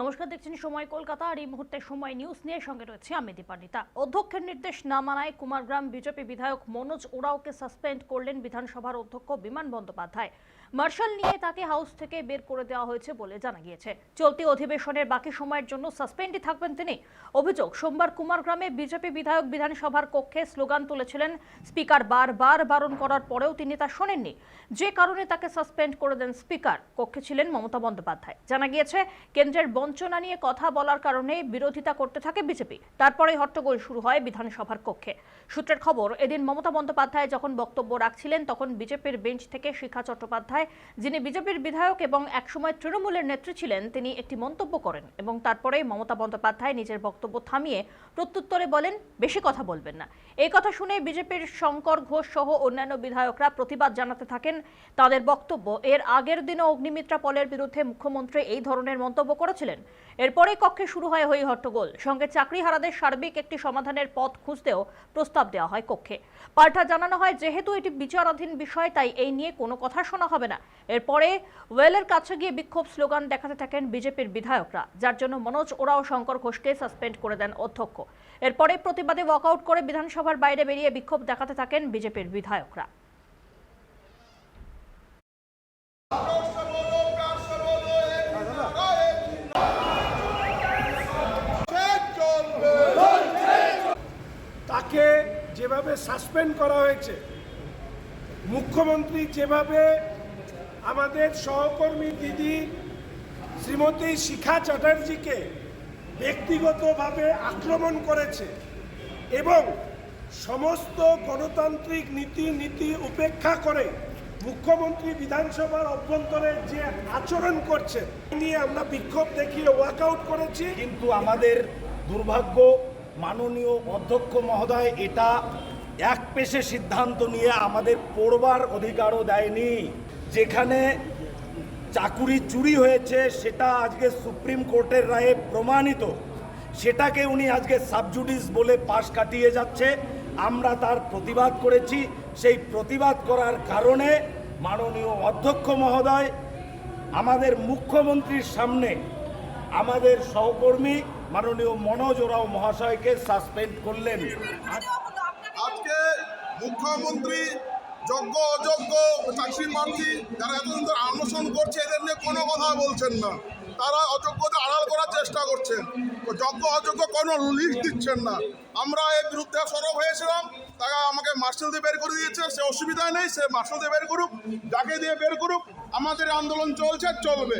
নমস্কার, দেখছেন সময় কলকাতা আর এই মুহূর্তে সময় নিউজ নিয়ে সঙ্গে রয়েছে আমি দীপান্বিতা। অধ্যক্ষের নির্দেশ না মানায় কুমারগ্রাম বিজেপি বিধায়ক মনোজ ওরাওকে সাসপেন্ড করলেন বিধানসভার অধ্যক্ষ বিমান বন্দ্যোপাধ্যায়। মার্শাল নিয়ে তাকে হাউস থেকে বের করে দেওয়া হয়েছে বলে জানা গিয়েছে। চলতি অধিবেশনের বাকি সময়ের জন্য সাসপেন্ডই থাকবেন তিনি। অভিযোগ, সোমবার কুমারগ্রামে বিজেপি বিধায়ক বিধানসভার কক্ষে স্লোগান তুলেছিলেন, স্পিকার বারবার বারণ করার পরেও তিনি তা শোনেননি। যে কারণে তাকে সাসপেন্ড করে দেন স্পিকার। কক্ষে ছিলেন মমতা বন্দ্যোপাধ্যায়। জানা গিয়েছে, কেন্দ্রের বঞ্চনা নিয়ে কথা বলার কারণে বিরোধিতা করতে থাকে বিজেপি। তারপরেই হট্টগোল শুরু হয় বিধানসভার কক্ষে। সূত্রের খবর, এদিন মমতা বন্দ্যোপাধ্যায় যখন বক্তব্য রাখছিলেন, তখন বিজেপির বেঞ্চ থেকে শিখা চট্টোপাধ্যায় যিনি বিজেপির বিধায়ক এবং একসময় তৃণমূলের নেত্রী ছিলেন, তিনি একটি মন্তব্য করেন এবং তারপরে মমতা বন্দ্যোপাধ্যায় নিজের বক্তব্য থামিয়ে প্রত্যুত্তরে বলেন, বেশি কথা বলবেন না। এই কথা শুনে বিজেপির শঙ্কর ঘোষ সহ অন্যান্য বিধায়করা প্রতিবাদ জানাতে থাকেন তাদের বক্তব্য। এর আগের দিনও অগ্নিমিত্রা পলের বিরুদ্ধে মুখ্যমন্ত্রী এই ধরনের মন্তব্য করেছিলেন। এরপরেই কক্ষে শুরু হয় হই হট্টগোল। সঙ্গে চাকরি হারাদের সার্বিক একটি সমাধানের পথ খুঁজতেও প্রস্তাব দেওয়া হয় কক্ষে। পাল্টা জানানো হয়, যেহেতু এটি বিচারাধীন বিষয়, তাই এই নিয়ে কোনো কথা শোনা হবে না। এরপরে ওয়েলের কাছে গিয়ে বিক্ষোভ স্লোগান দেখাতে থাকেন বিজেপির বিধায়করা, যার জন্য মনোজ ওরাও শঙ্কর ঘোষকে সাসপেন্ড করে দেন অধ্যক্ষ। এরপরে প্রতিবাদে ওয়াকআউট করে বিধানসভার বাইরে বেরিয়ে বিক্ষোভ দেখাতে থাকেন বিজেপির বিধায়করা। তাকে যেভাবে সাসপেন্ড করা হয়েছে, মুখ্যমন্ত্রী যেভাবে আমাদের সহকর্মী দিদি শ্রীমতী শিখা চ্যাটার্জিকে ব্যক্তিগতভাবে আক্রমণ করেছে এবং সমস্ত গণতান্ত্রিক নীতি নীতি উপেক্ষা করে মুখ্যমন্ত্রী বিধানসভার অভ্যন্তরে যে আচরণ করছে নিয়ে আমরা বিক্ষোভ দেখিয়ে ওয়াকআউট করেছি। কিন্তু আমাদের দুর্ভাগ্য মাননীয় অধ্যক্ষ মহোদয়, এটা এক পেশে সিদ্ধান্ত নিয়ে আমাদের পড়বার অধিকারও দেয়নি। যেখানে চাকুরি চুরি হয়েছে, সেটা আজকে সুপ্রিম কোর্টের রায়ে প্রমাণিত। সেটাকে উনি আজকে সাবজুডিস বলে পাশ কাটিয়ে যাচ্ছে। আমরা তার প্রতিবাদ করেছি। সেই প্রতিবাদ করার কারণে মাননীয় অধ্যক্ষ মহোদয়, আমাদের মুখ্যমন্ত্রীর সামনে আমাদের সহকর্মী মাননীয় মনোজ ওরাও মহাশয়কে সাসপেন্ড করলেন। আজকে মুখ্যমন্ত্রী যোগ্য, অযোগ্য চাকরি প্রার্থী যারা এতদিন ধরে আন্দোলন করছে, এদের নিয়ে কোনো কথা বলছেন না। তারা অযোগ্যদের আড়াল করার চেষ্টা করছেন। যোগ্য, অযোগ্য কোনো লিস্ট দিচ্ছেন না। আমরা এর বিরুদ্ধে সরব হয়েছিলাম, তারা আমাকে মার্শাল দিয়ে বের করে দিয়েছে, সে অসুবিধা নেই, সে মার্শাল দিয়ে বের করুক, যাকে দিয়ে বের করুক, আমাদের আন্দোলন চলছে, চলবে।